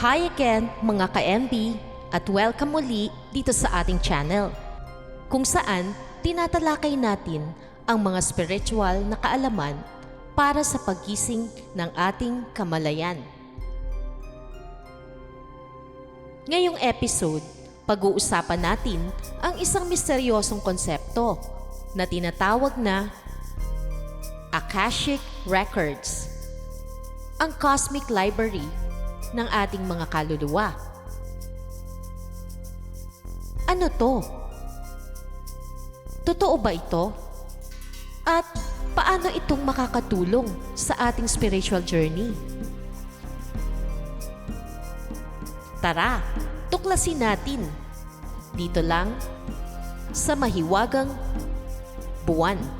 Hi again mga ka-MB at welcome muli dito sa ating channel kung saan tinatalakay natin ang mga spiritual na kaalaman para sa paggising ng ating kamalayan. Ngayong episode, pag-uusapan natin ang isang misteryosong konsepto na tinatawag na Akashic Records, ang cosmic library ng ating mga kaluluwa. Ano to? Totoo ba ito? At paano itong makakatulong sa ating spiritual journey? Tara, tuklasin natin. Dito lang sa mahiwagang buwan.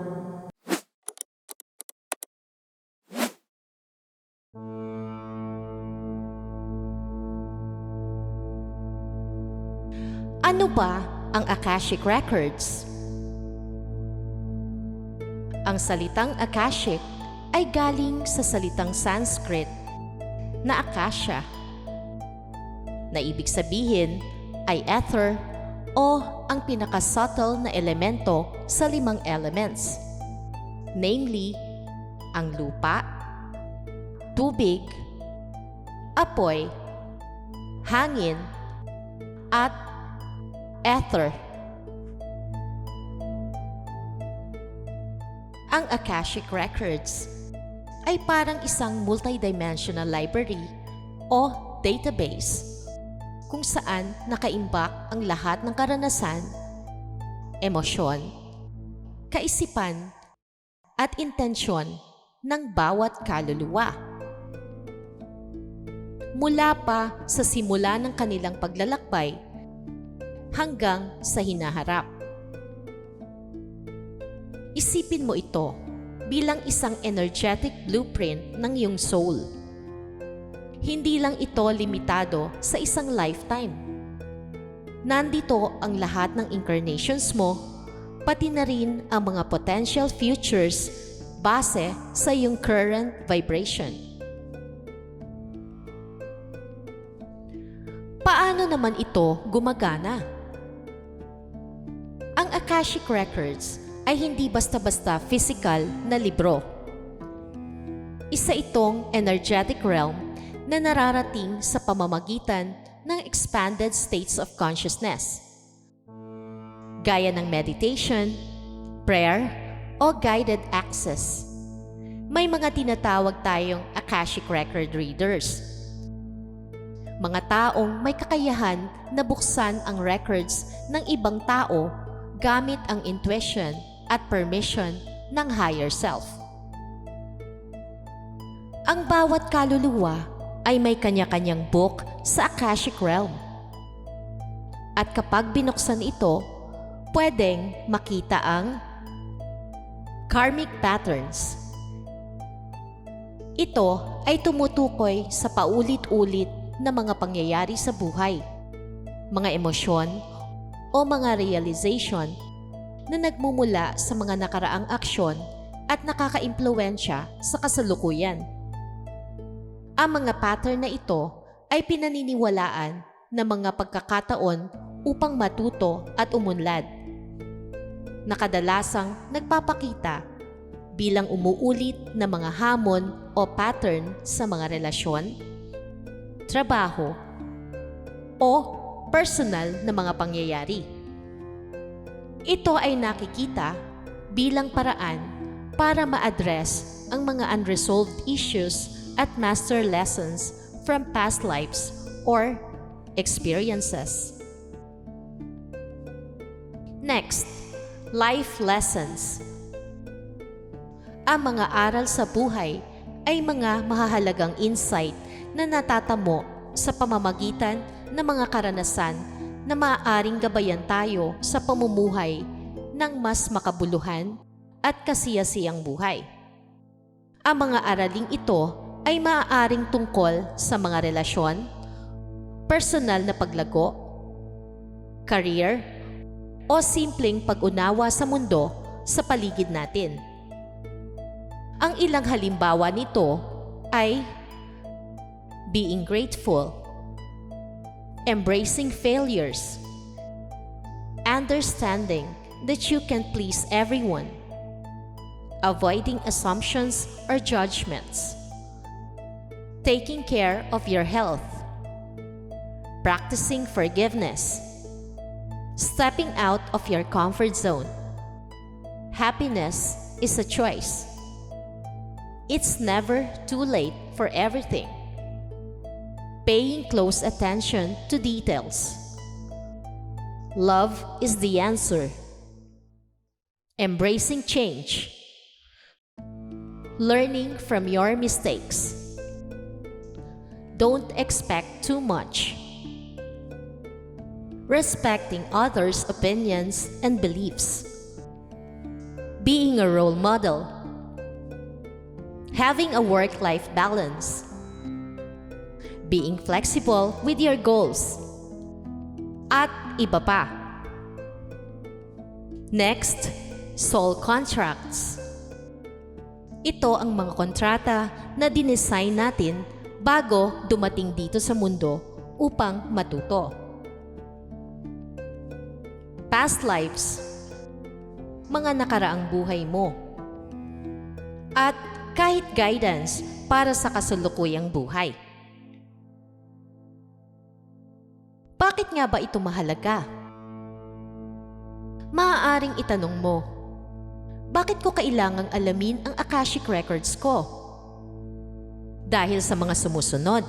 Ano ba ang Akashic Records? Ang salitang Akashic ay galing sa salitang Sanskrit na Akasha na ibig sabihin ay ether o ang pinaka-subtle na elemento sa limang elements. Namely, ang lupa, tubig, apoy, hangin, at ether. Ang Akashic Records ay parang isang multidimensional library o database kung saan nakaimbak ang lahat ng karanasan, emosyon, kaisipan, at intensyon ng bawat kaluluwa. Mula pa sa simula ng kanilang paglalakbay hanggang sa hinaharap. Isipin mo ito bilang isang energetic blueprint ng iyong soul. Hindi lang ito limitado sa isang lifetime. Nandito ang lahat ng incarnations mo, pati na rin ang mga potential futures base sa iyong current vibration. Paano naman ito gumagana? Akashic Records ay hindi basta-basta physical na libro. Isa itong energetic realm na nararating sa pamamagitan ng expanded states of consciousness. Gaya ng meditation, prayer, o guided access. May mga tinatawag tayong Akashic Record Readers. Mga taong may kakayahan na buksan ang records ng ibang tao gamit ang intuition at permission ng higher self. Ang bawat kaluluwa ay may kanya-kanyang book sa Akashic Realm. At kapag binuksan ito, pwedeng makita ang karmic patterns. Ito ay tumutukoy sa paulit-ulit na mga pangyayari sa buhay, mga emosyon o mga realization na nagmumula sa mga nakaraang aksyon at nakakaimpluwensya sa kasalukuyan. Ang mga pattern na ito ay pinaniniwalaan ng mga pagkakataon upang matuto at umunlad. Nakadalasang nagpapakita bilang umuulit na mga hamon o pattern sa mga relasyon, trabaho, o personal na mga pangyayari. Ito ay nakikita bilang paraan para ma-address ang mga unresolved issues at master lessons from past lives or experiences. Next, life lessons. Ang mga aral sa buhay ay mga mahahalagang insight na natatamo sa pamamagitan ng mga karanasan na maaaring gabayan tayo sa pamumuhay ng mas makabuluhan at kasiyasiyang buhay. Ang mga araling ito ay maaaring tungkol sa mga relasyon, personal na paglago, career, o simpleng pag-unawa sa mundo sa paligid natin. Ang ilang halimbawa nito ay being grateful, embracing failures, understanding that you can please everyone, avoiding assumptions or judgments, taking care of your health, practicing forgiveness, stepping out of your comfort zone. Happiness is a choice. It's never too late for everything. Paying close attention to details. Love is the answer. Embracing change. Learning from your mistakes. Don't expect too much. Respecting others' opinions and beliefs. Being a role model. Having a work life balance. Being flexible with your goals. At iba pa. Next, soul contracts. Ito ang mga kontrata na dinesign natin bago dumating dito sa mundo upang matuto. Past lives, mga nakaraang buhay mo. At kahit guidance para sa kasalukuyang buhay. Bakit nga ba ito mahalaga? Maaaring itanong mo, bakit ko kailangang alamin ang Akashic Records ko? Dahil sa mga sumusunod.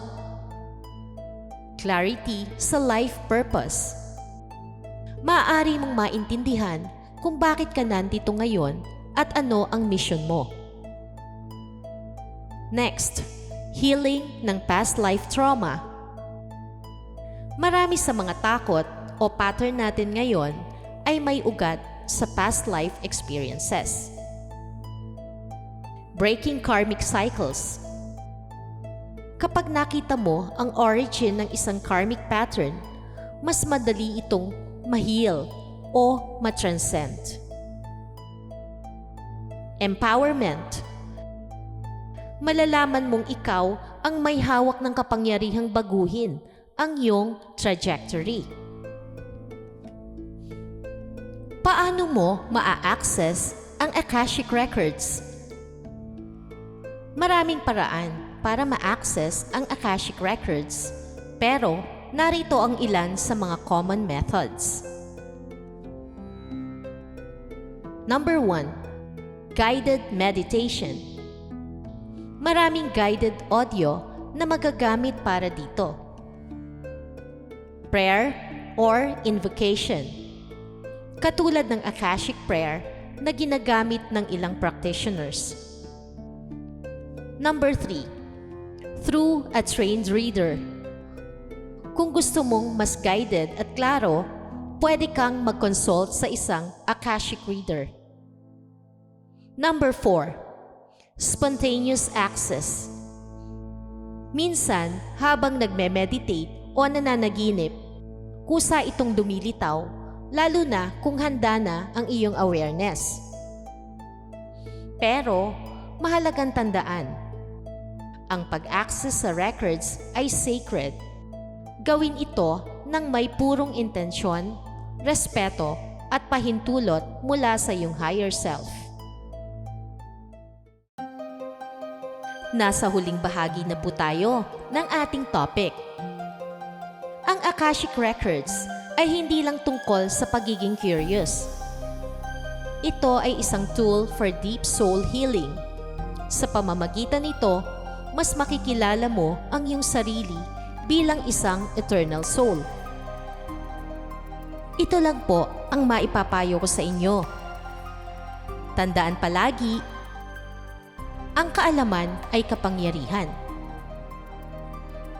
Clarity sa life purpose. Maaari mong maintindihan kung bakit ka nandito ngayon at ano ang mission mo. Next, healing ng past life trauma. Marami sa mga takot o pattern natin ngayon ay may ugat sa past life experiences. Breaking karmic cycles. Kapag nakita mo ang origin ng isang karmic pattern, mas madali itong ma-heal o ma-transcend. Empowerment. Malalaman mong ikaw ang may hawak ng kapangyarihang baguhin ang iyong trajectory. Paano mo maa-access ang Akashic Records? Maraming paraan para ma-access ang Akashic Records, pero narito ang ilan sa mga common methods. Number 1. Guided Meditation Maraming guided audio na magagamit para dito. Prayer or invocation Katulad ng Akashic Prayer na ginagamit ng ilang practitioners. Number 3. Through a trained reader kung gusto mong mas guided at klaro, pwede kang mag-consult sa isang Akashic Reader. Number 4. Spontaneous access. Minsan, habang nagme-meditate o nananaginip, kusa itong dumilitaw, lalo na kung handa na ang iyong awareness. Pero, mahalagang tandaan, ang pag-access sa records ay sacred gawin ito ng may purong intensyon, respeto at pahintulot mula sa iyong higher self. Nasa huling bahagi na po tayo ng ating topic. Ang Akashic Records ay hindi lang tungkol sa pagiging curious. Ito ay isang tool for deep soul healing. Sa pamamagitan nito, mas makikilala mo ang iyong sarili bilang isang eternal soul. Ito lang po ang maipapayo ko sa inyo. Tandaan palagi, ang kaalaman ay kapangyarihan.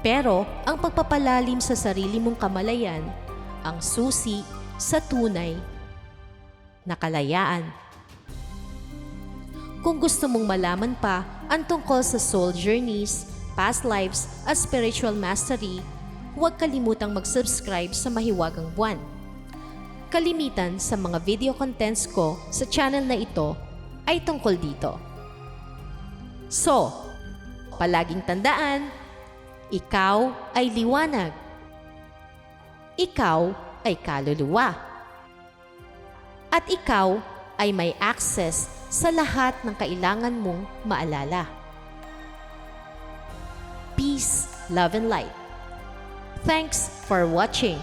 Pero ang pagpapalalim sa sarili mong kamalayan ang susi sa tunay na kalayaan. Kung gusto mong malaman pa ang tungkol sa soul journeys, past lives at spiritual mastery, huwag kalimutang mag-subscribe sa Mahiwagang Buwan. Kalimitan sa mga video contents ko sa channel na ito ay tungkol dito. So, palaging tandaan, ikaw ay liwanag. Ikaw ay kaluluwa. At ikaw ay may access sa lahat ng kailangan mong maalala. Peace, love, and light. Thanks for watching.